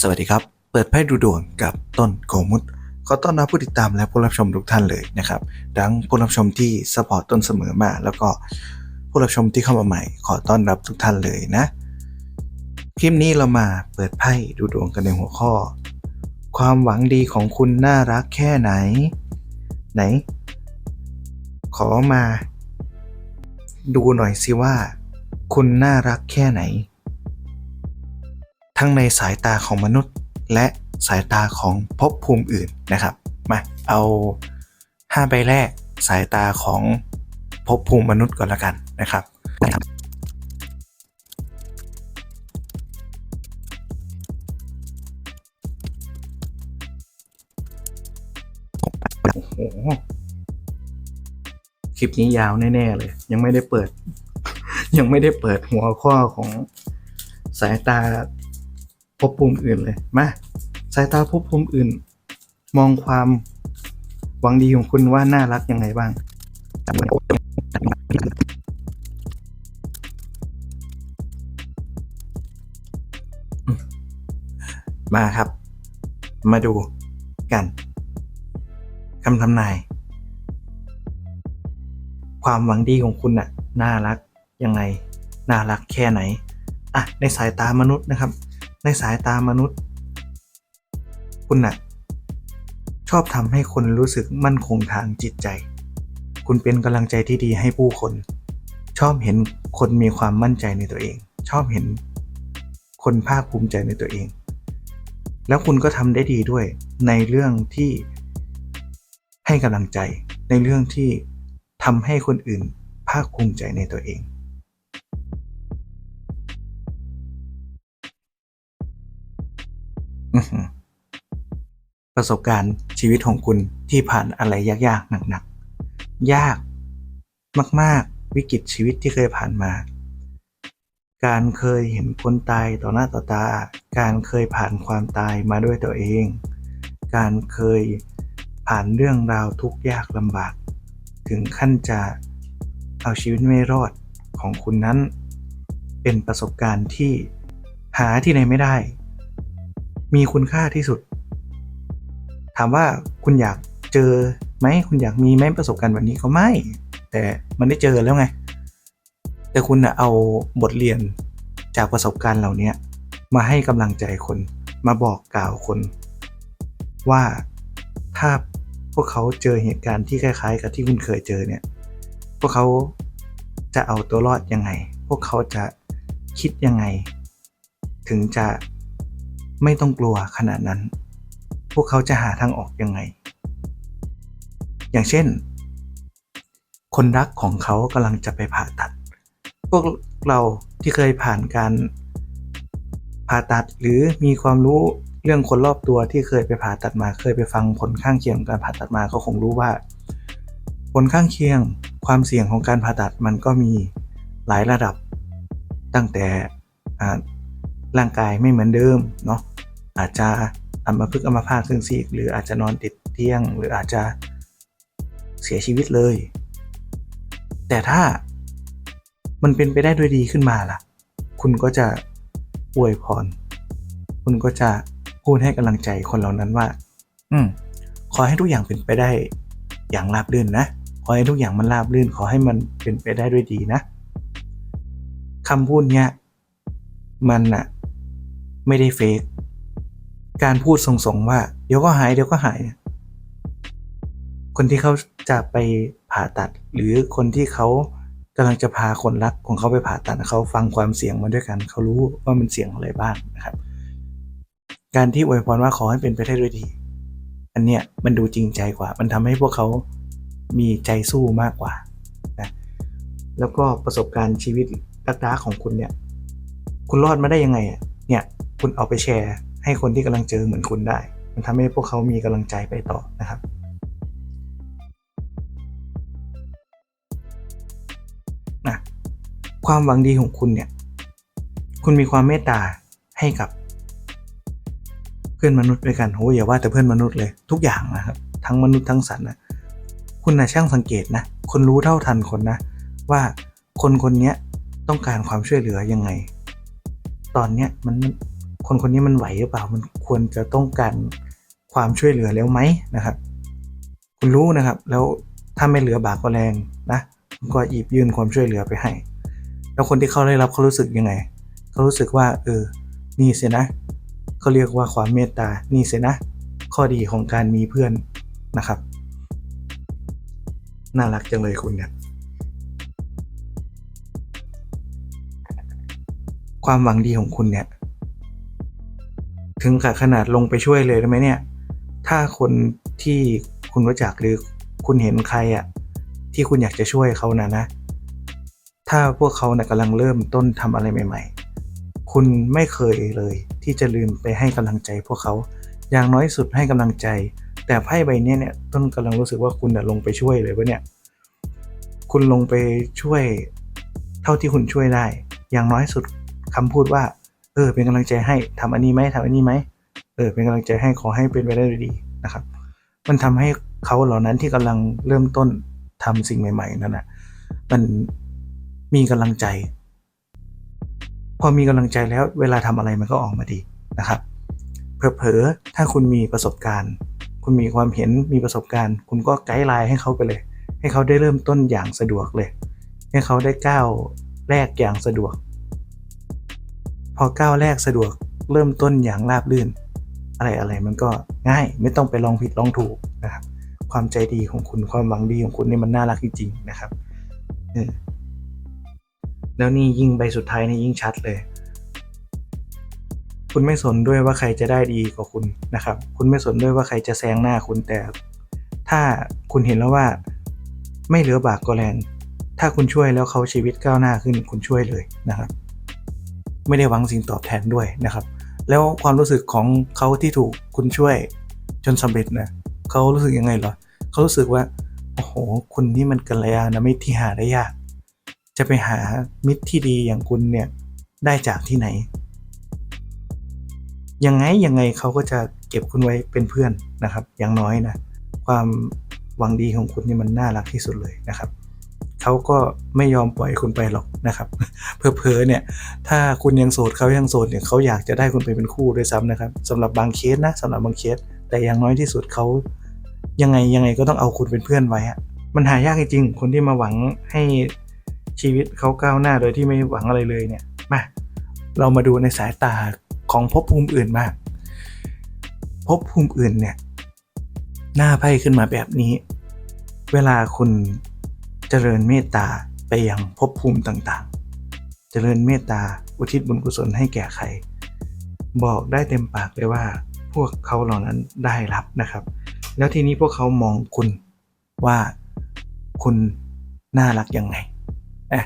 สวัสดีครับ เปิดไพ่ดูดวงกับต้นโกมุตขอต้อนรับผู้ติดตามและผู้รับชมทุกท่านเลยนะครับดังผู้รับชมที่สปอร์ตต้นเสมอมา แล้วก็ผู้รับชมที่เข้ามาใหม่ ขอต้อนรับทุกท่านเลยนะ คลิปนี้เรามาเปิดไพ่ดูดวงกันในหัวข้อ ความหวังดีของคุณน่ารักแค่ไหน ไหน ขอมา ดูหน่อยสิว่า คุณน่ารักแค่ไหน ทั้งในสายตาของมนุษย์ และสายตาของภพภูมิอื่นนะครับ มาเอาห้าใบแรกสายตาของภพภูมิมนุษย์ก่อนละกันนะครับโอ้โห คลิปนี้ยาวแน่ๆเลย ยังไม่ได้เปิด ยังไม่ได้เปิดหัวข้อของสายตา ภพภูมิอื่นเลยมาสายตาภพภูมิอื่น มองความหวังดีของคุณว่าน่ารักยังไงบ้างมาครับ มาดูกันคำทำนาย ความหวังดีของคุณน่ะ น่ารักยังไง น่ารักแค่ไหน อะ ในสายตามนุษย์นะครับ ในสายตามนุษย์ คุณน่ะชอบทำให้คนรู้สึกมั่นคงทางจิตใจ คุณเป็นกำลังใจที่ดีให้ผู้คน ชอบเห็นคนมีความมั่นใจในตัวเอง ชอบเห็นคนภาคภูมิใจในตัวเอง แล้วคุณก็ทำได้ดีด้วยในเรื่องที่ให้กำลังใจ ในเรื่องที่ทำให้คนอื่นภาคภูมิใจในตัวเอง ประสบการณ์ชีวิตของคุณที่ผ่านอะไรยากๆหนักๆ ยากมากๆวิกฤตชีวิตที่เคยผ่านมา การเคยเห็นคนตายต่อหน้าต่อตา การเคยผ่านความตายมาด้วยตัวเอง การเคยผ่านเรื่องราวทุกยากลำบาก ถึงขั้นจะเอาชีวิตไม่รอดของคุณนั้น เป็นประสบการณ์ที่หาที่ไหนไม่ได้ มีคุณค่าที่สุด ถามว่าคุณอยากเจอไหมคุณอยากมีไหมประสบการณ์แบบนี้ก็ไม่ แต่มันได้เจอแล้วไง แต่คุณนะเอาบทเรียนจากประสบการณ์เหล่านี้มาให้กำลังใจคนมาบอกกล่าวคน ว่าถ้าพวกเขาเจอเหตุการณ์ที่คล้ายๆ กับที่คุณเคยเจอเนี่ย พวกเขาจะเอาตัวรอดยังไง พวกเขาจะคิดยังไง ถึงจะ ไม่ต้องกลัวขนาดนั้น พวกเขาจะหาทางออกยังไง อย่างเช่น คนรักของเขากำลังจะไปผ่าตัด พวกเราที่เคยผ่านการผ่าตัดหรือมีความรู้เรื่องคนรอบตัวที่เคยไปผ่าตัดมา เคยไปฟังผลข้างเคียงของการผ่าตัดมาก็คงรู้ว่า ผลข้างเคียงความเสี่ยงของการผ่าตัดมันก็มีหลายระดับ ตั้งแต่ ร่างกายไม่เหมือนเดิมเนาะอาจจะอัมพฤกษ์อัมพาตซึ่งซีกหรืออาจจะนอนติดเตียง หรืออาจจะเสียชีวิตเลย แต่ถ้ามันเป็นไปได้ด้วยดีขึ้นมาล่ะ คุณก็จะอวยพร คุณก็จะพูดให้กำลังใจคนเหล่านั้นว่า อืม ขอให้ทุกอย่างเป็นไปได้ อย่างราบรื่นนะ ขอให้ทุกอย่างมันราบรื่น ขอให้มันเป็นไปได้ด้วยดีนะคำพูดเนี้ยมันอะ ไม่ได้เฟกการพูดส่งๆว่า เดี๋ยวก็หายเดี๋ยวก็หาย คนที่เขาจะไปผ่าตัด หรือคนที่เขากำลังจะพาคนรักของเขาไปผ่าตัดเขาฟังความเสี่ยงมาด้วยกัน เขารู้ว่ามันเสี่ยงอะไรบ้างนะครับ การที่อวยพรว่าขอให้เป็นไปได้ด้วยดี อันเนี้ยมันดูจริงใจกว่า มันทำให้พวกเขามีใจสู้มากกว่านะแล้วก็ประสบการณ์ชีวิตรักดาของคุณเนี่ย คุณรอดมาได้ยังไงอะเนี่ย คุณเอาไปแชร์ ให้คนที่กำลังเจอเหมือนคุณได้ มันทำให้พวกเขามีกำลังใจไปต่อนะครับนะความหวังดีของคุณเนี่ย คุณมีความเมตตาให้กับ เพื่อนมนุษย์ด้วยกันโอ้ยอย่าว่าแต่เพื่อนมนุษย์เลย ทุกอย่างนะครับ ทั้งมนุษย์ทั้งสัตว์นะคุณนะช่างสังเกตนะคนรู้เท่าทันคนนะ ว่าคนคนนี้ต้องการความช่วยเหลือยังไง ตอนเนี้ยมัน คนคนนี้มันไหวหรือเปล่า มันควรจะต้องการความช่วยเหลือแล้วไหมนะครับ คุณรู้นะครับ แล้วถ้าไม่เหลือบากก็แรงนะก็หยิบยื่นความช่วยเหลือไปให้ แล้วคนที่เขาได้รับเขารู้สึกยังไงเขารู้สึกว่า เออ นี่สียนะเขาเรียกว่าความเมตตา นี่สียนะ ข้อดีของการมีเพื่อนนะครับ น่ารักจังเลยคุณเนี่ยความหวังดีของคุณเนี่ย ถึงกับขนาดลงไปช่วยเลยได้ไหมเนี่ย ถ้าคนที่คุณรู้จักหรือคุณเห็นใครอะ่ะที่คุณอยากจะช่วยเขานะนะ ถ้าพวกเขานะ่ะกำลังเริ่มต้นทำอะไรใหม่ ๆ คุณไม่เคยเลย ที่จะลืมไปให้กำลังใจพวกเขา อย่างน้อยสุดให้กำลังใจ แต่ไพ่ใบนี้เนี่ย ต้นกำลังรู้สึกว่าคุณน่ะลงไปช่วยเลยวะเนี่ย คุณลงไปช่วย เท่าที่คุณช่วยได้ อย่างน้อยสุดคำพูดว่า เออ เป็นกำลังใจให้ทำอันนี้ไหมทำอันนี้ไหมเออ เป็นกำลังใจให้ขอให้เป็นไปได้ดีนะครับ มันทำให้เขาเหล่านั้นที่กำลังเริ่มต้นทำสิ่งใหม่ๆนั่นนะมันมีกำลังใจ พอมีกำลังใจแล้ว เวลาทำอะไรมันก็ออกมาดีนะครับเผลอๆถ้าคุณมีประสบการณ์ คุณมีความเห็นมีประสบการณ์ คุณก็ไกด์ไลน์ให้เขาไปเลย ให้เขาได้เริ่มต้นอย่างสะดวกเลย ให้เขาได้ก้าวแรกอย่างสะดวก พอก้าวแรกสะดวกเริ่มต้นอย่างราบรื่น อะไรอะไรมันก็ง่ายไม่ต้องไปลองผิดลองถูกนะครับ ความใจดีของคุณความหวังดีของคุณนี่มันน่ารักจริงๆนะครับเออแล้วนี่ยิ่งใบสุดท้ายนี่ยิ่งชัดเลย คุณไม่สนด้วยว่าใครจะได้ดีกว่าคุณนะครับ คุณไม่สนด้วยว่าใครจะแซงหน้าคุณแต่ ถ้าคุณเห็นแล้วว่าไม่เหลือบากก็แรงถ้าคุณช่วยแล้วเขาชีวิตก้าวหน้าขึ้นคุณช่วยเลยนะครับ ไม่ได้หวังสิ่งตอบแทนด้วยนะครับ แล้วความรู้สึกของเขาที่ถูกคุณช่วยจนสำเร็จนะเขารู้สึกยังไงเหรอเขารู้สึกว่าโอ้โหคุณนี่มันกัลยาณมิตรที่หาได้ยาก จะไปหามิตรที่ดีอย่างคุณเนี่ยได้จากที่ไหน ยังไงยังไงเขาก็จะเก็บคุณไว้เป็นเพื่อนนะครับ อย่างน้อยนะความหวังดีของคุณนี่มันน่ารักที่สุดเลยนะครับ เขาก็ไม่ยอมปล่อยคุณไปหรอกนะครับ เพอๆเนี่ย ถ้าคุณยังโสดเขายังโสดเนี่ยเขาอยากจะได้คุณไปเป็นคู่ด้วยซ้ำนะครับสำหรับบางเคสนะสำหรับบางเคส แต่อย่างน้อยที่สุดเขายังไงยังไงก็ต้องเอาคุณเป็นเพื่อนไว้อะมันหายากจริงคนที่มาหวังให้ชีวิตเขาก้าวหน้าโดยที่ไม่หวังอะไรเลยเนี่ยมาเรามาดูในสายตาของภพภูมิอื่นมากภพภูมิอื่นเนี่ย หน้าไพ่ขึ้นมาแบบนี้ เวลาคุณ เจริญเมตตาไปยังภพภูมิต่างๆ เจริญเมตตาอุทิศบุญกุศลให้แก่ใคร บอกได้เต็มปากเลยว่า พวกเขาเหล่านั้นได้รับนะครับ แล้วทีนี้พวกเขามองคุณว่าคุณน่ารักยังไงอะ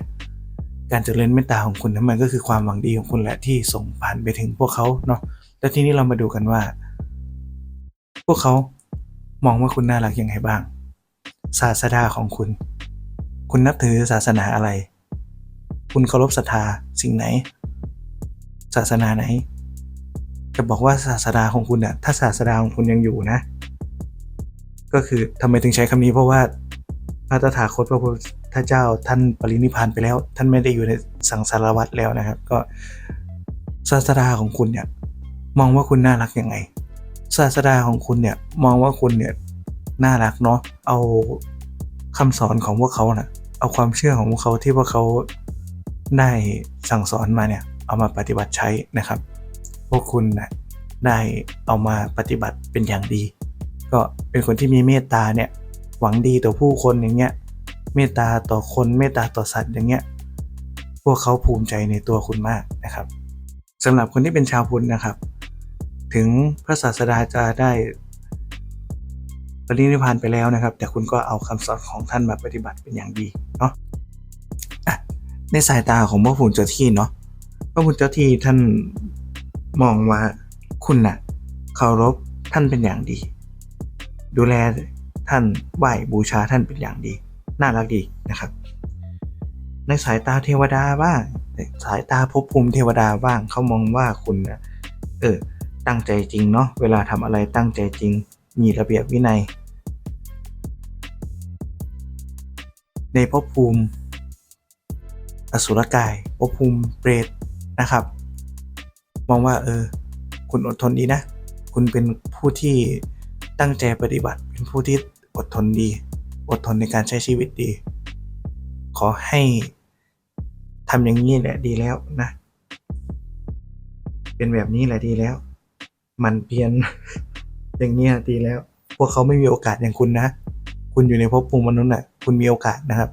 การเจริญเมตตาของคุณนั้นมันก็คือความหวังดีของคุณแหละที่ส่งผ่านไปถึงพวกเขาเนาะแล้วทีนี้เรามาดูกันว่า พวกเขามองว่าคุณน่ารักยังไงบ้าง ศาสดาของคุณ คุณนับถือศาสนาอะไร คุณเคารพศรัทธาสิ่งไหน ศาสนาไหน จะบอกว่าศาสดาของคุณเนี่ยถ้าศาสดาของคุณยังอยู่นะ ก็คือทำไมถึงใช้คำนี้เพราะว่าพระตถาคตพระพุทธเจ้าท่านปรินิพานไปแล้ว ท่านไม่ได้อยู่ในสังสารวัฏแล้วนะครับ ก็ศาสดาของคุณเนี่ยมองว่าคุณน่ารักยังไง ศาสดาของคุณเนี่ยมองว่าคุณเนี่ยน่ารักเนาะเอาคำสอนของพวกเขานะ่ะ เอาความเชื่อของพวกเขาที่พวกเขาได้สั่งสอนมาเนี่ยเอามาปฏิบัติใช้นะครับ พวกคุณนะได้เอามาปฏิบัติเป็นอย่างดี ก็เป็นคนที่มีเมตตาเนี่ยหวังดีต่อผู้คนอย่างเงี้ยเมตตาต่อคนเมตตาต่อสัตว์อย่างเงี้ยพวกเขาภูมิใจในตัวคุณมากนะครับสำหรับคนที่เป็นชาวพุทธนะครับ ถึงพระศาสดาจะได้ ปรินิพานไปแล้วนะครับ แต่คุณก็เอาคำสอนของท่านมาปฏิบัติเป็นอย่างดีเนาะะในสายตาของพระภูมิเจ้าที่เนาะพระภูมิเจ้าที่ท่านมองว่าคุณน่ะเคารพท่านเป็นอย่างดี ดูแลท่านไหว้บูชาท่านเป็นอย่างดี น่ารักดีนะครับ ในสายตาเทวดาบ้างสายตาภพภูมิเทวดาบ้างเขามองว่าคุณนะเออตั้งใจจริงเนาะเวลาทำอะไรตั้งใจจริง มีระเบียบวินัย ในภพภูมิ อสุรกายภพภูมิเปรตนะครับ มองว่าเออ คุณอดทนดีนะ คุณเป็นผู้ที่ตั้งใจปฏิบัติ เป็นผู้ที่อดทนดี อดทนในการใช้ชีวิตดี ขอให้ทำอย่างนี้แหละดีแล้วนะ เป็นแบบนี้แหละดีแล้ว มันเพียนอย่างเนี้ยดีแล้ว พวกเขาไม่มีโอกาสอย่างคุณนะ คุณอยู่ในภพภูมิมนุษย์น่ะ คุณมีโอกาสนะครับ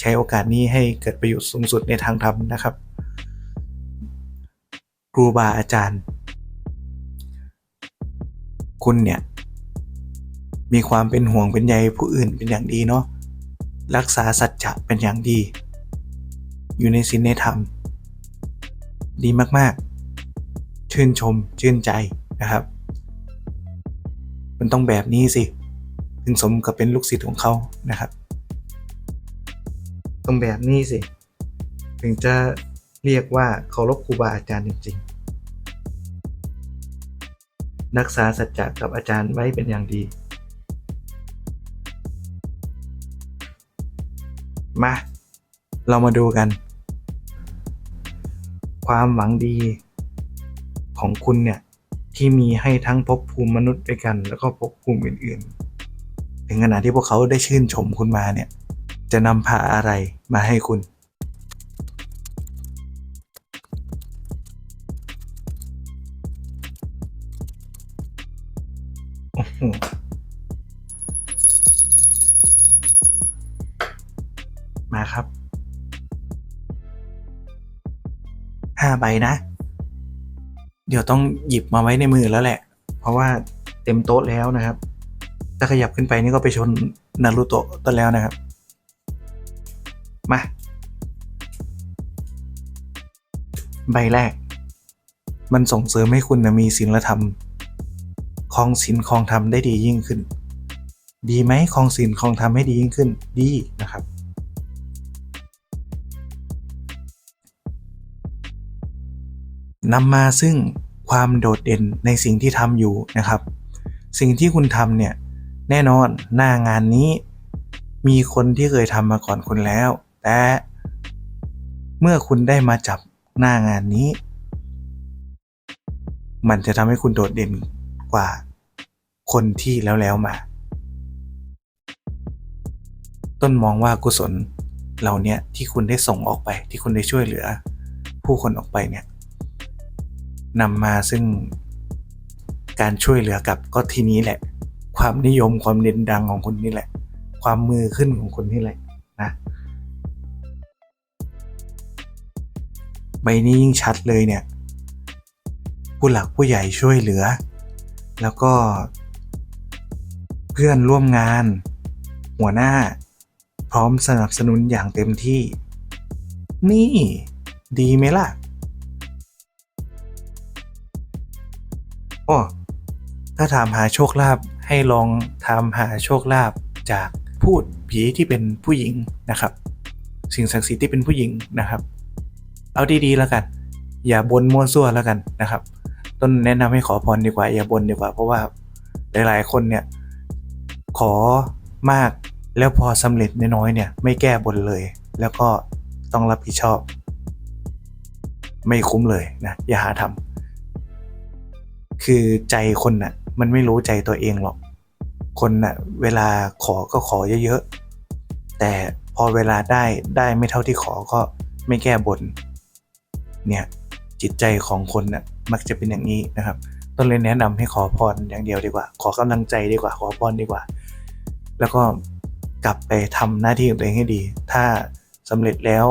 ใช้โอกาสนี้ให้เกิดประโยชน์สูงสุดในทางธรรมนะครับครูบาอาจารย์ คุณเนี่ย มีความเป็นห่วงเป็นใยผู้อื่นเป็นอย่างดีเนาะรักษาสัจจะเป็นอย่างดี อยู่ในศีลในธรรม ดีมากๆ ชื่นชมชื่นใจนะครับ มันต้องแบบนี้สิ ถึงสมกับเป็นลูกศิษย์ของเขานะครับ ต้องแบบนี้สิ ถึงจะเรียกว่าเคารพครูบาอาจารย์จริงๆ รักษาสัจจะกับอาจารย์ไว้เป็นอย่างดี มา เรามาดูกัน ความหวังดีของคุณเนี่ย ที่มีให้ทั้งภพภูมิมนุษย์ด้วยกัน แล้วก็ภพภูมิอื่น ๆ ถึงขนาดที่พวกเขาได้ชื่นชมคุณมาเนี่ย จะนำพาอะไรมาให้คุณ มาครับห้าใบนะ เดี๋ยวต้องหยิบมาไว้ในมือแล้วแหละ เพราะว่าเต็มโต๊ะแล้วนะครับ ถ้าขยับขึ้นไปนี่ก็ไปชนนารูโตะต้นแล้วนะครับ มา ใบแรก มันส่งเสริมให้คุณนะมีศีลธรรมคลองศีลคลองธรรมได้ดียิ่งขึ้น ดีไหมคลองศีลคลองธรรมให้ดียิ่งขึ้น ดีนะครับ นำมาซึ่งความโดดเด่นในสิ่งที่ทำอยู่นะครับ สิ่งที่คุณทำเนี่ย แน่นอนหน้างานนี้มีคนที่เคยทำมาก่อนคุณแล้ว แต่เมื่อคุณได้มาจับหน้างานนี้ มันจะทำให้คุณโดดเด่นกว่าคนที่แล้วแล้วมา ต้นมองว่ากุศลเหล่าเนี้ยที่คุณได้ส่งออกไปที่คุณได้ช่วยเหลือ ผู้คนออกไปเนี่ยนำมาซึ่งการช่วยเหลือกับก็ทีนี้แหละ ความนิยมความเด่นดังของคุณนี่แหละ ความมือขึ้นของคุณนี่แหละนะ ใบนี้ยิ่งชัดเลยเนี่ย ผู้หลักผู้ใหญ่ช่วยเหลือ แล้วก็ เพื่อนร่วมงาน หัวหน้า พร้อมสนับสนุนอย่างเต็มที่ นี่ ดีไหมล่ะอ้อถ้าถามหาโชคลาภให้ลองถามหาโชคลาภจากพูดผีที่เป็นผู้หญิงนะครับ สิ่งศักดิ์สิทธิ์ที่เป็นผู้หญิงนะครับ เอาดีๆแล้วกัน อย่าบนมั่วซั่วแล้วกันนะครับ ต้นแนะนำให้ขอพรดีกว่า อย่าบนดีกว่า เพราะว่าหลายๆคนเนี่ยขอมากแล้วพอสำเร็จน้อยๆเนี่ยไม่แก้บนเลย แล้วก็ต้องรับผิดชอบ ไม่คุ้มเลยนะอย่าหาทำคือใจคนน่ะมันไม่รู้ใจตัวเองหรอก คนน่ะเวลาขอก็ขอเยอะๆแต่พอเวลาได้ได้ไม่เท่าที่ขอก็ไม่แก้บน เนี่ยจิตใจของคนน่ะมักจะเป็นอย่างนี้นะครับ ต้นเลยแนะนำให้ขอพรอย่างเดียวดีกว่า ขอกำลังใจดีกว่า ขอพรดีกว่า แล้วก็กลับไปทำหน้าที่ของตัวเองให้ดี ถ้าสำเร็จแล้ว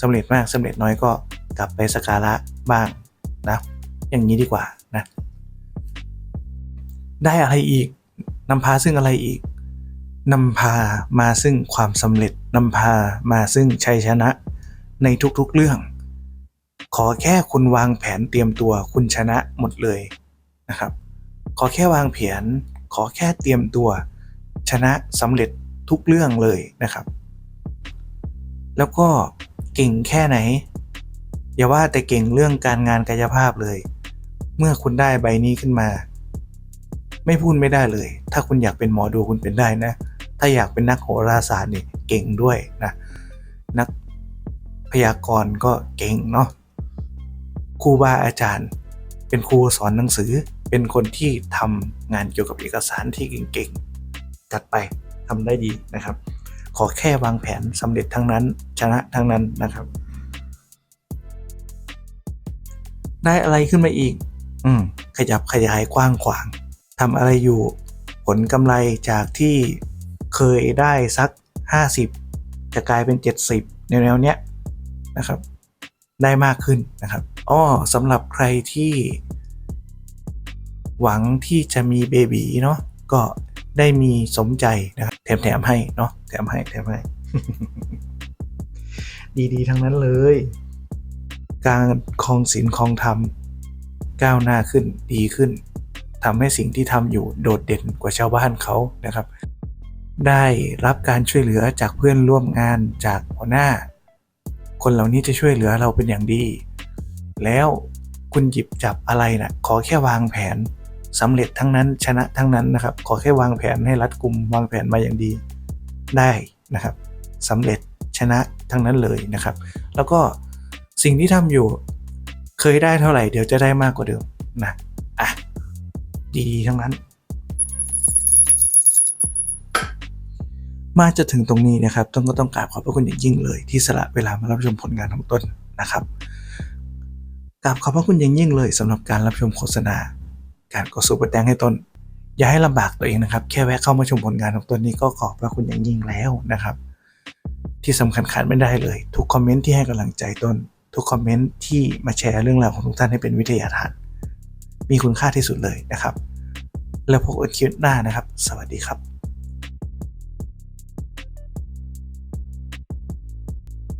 สำเร็จมากสำเร็จน้อยก็กลับไปสักการะบ้างนะอย่างนี้ดีกว่านะ ได้อะไรอีกนำพาซึ่งอะไรอีกนำพามาซึ่งความสำเร็จนำพามาซึ่งชัยชนะในทุกๆเรื่อง ขอแค่คุณวางแผนเตรียมตัวคุณชนะหมดเลยนะครับ ขอแค่วางแผน ขอแค่เตรียมตัวชนะสำเร็จทุกเรื่องเลยนะครับ แล้วก็เก่งแค่ไหน อย่าว่าแต่เก่งเรื่องการงานกายภาพเลย เมื่อคุณได้ใบนี้ขึ้นมา ไม่พูดไม่ได้เลย ถ้าคุณอยากเป็นหมอดูคุณเป็นได้นะ ถ้าอยากเป็นนักโหราศาสตร์นี่เก่งด้วยนะ นักพยากรณ์ก็เก่งเนาะ รูบาอาจารย์ เป็นครูสอนหนังสือ เป็นคนที่ทำงานเกี่ยวกับเอกสารที่เก่งๆจัดไปทำได้ดีนะครับ ขอแค่วางแผนสำเร็จทั้งนั้นชนะทั้งนั้นนะครับ ได้อะไรขึ้นมาอีก อืมขยับขยายกว้างขวางทำอะไรอยู่ ผลกำไรจากที่เคยได้สัก 50 จะกลายเป็น 70แนวๆเนี้ยนะครับ ได้มากขึ้นนะครับ อ้อสำหรับใครที่ หวังที่จะมีเบบีเนาะก็ได้มีสมใจนะครับแถมแถมๆให้เนาะแถมให้แถมให้ ดีๆ ทั้งนั้นเลย การคลองศีลคลองธรรมก้าวหน้าขึ้นดีขึ้นทำให้สิ่งที่ทำอยู่โดดเด่นกว่าชาวบ้านเขานะครับ ได้รับการช่วยเหลือจากเพื่อนร่วมงานจากหัวหน้า คนเหล่านี้จะช่วยเหลือเราเป็นอย่างดี แล้วคุณหยิบจับอะไรนะขอแค่วางแผนสำเร็จทั้งนั้นชนะทั้งนั้นนะครับ ขอแค่วางแผนให้รัดกุมวางแผนมาอย่างดีได้นะครับสำเร็จชนะทั้งนั้นเลยนะครับ แล้วก็สิ่งที่ทำอยู่เคยได้เท่าไหร่เดี๋ยวจะได้มากกว่าเดิมนะอะดีทั้งนั้น มาจะถึงตรงนี้นะครับต้องก็ต้องกราบขอบพระคุณอย่างยิ่งเลย ที่สละเวลามารับชมผลงานของต้นนะครับ กราบขอบพระคุณอย่างยิ่งเลยสำหรับการรับชมโฆษณา การกดซุปเปอร์แตงให้ตนอย่าให้ลำบากตัวเองนะครับ แค่แวะเข้ามาชมผลงานของตนนี้ก็ขอบพระคุณอย่างยิ่งแล้วนะครับ ที่สำคัญขาดไม่ได้เลย ทุกคอมเมนต์ที่ให้กำลังใจตนทุกคอมเมนต์ที่มาแชร์เรื่องราวของทุกท่านให้เป็นวิทยาทาน มีคุณค่าที่สุดเลยนะครับ แล้วพบกันคลิปหน้านะครับ สวัสดีครับ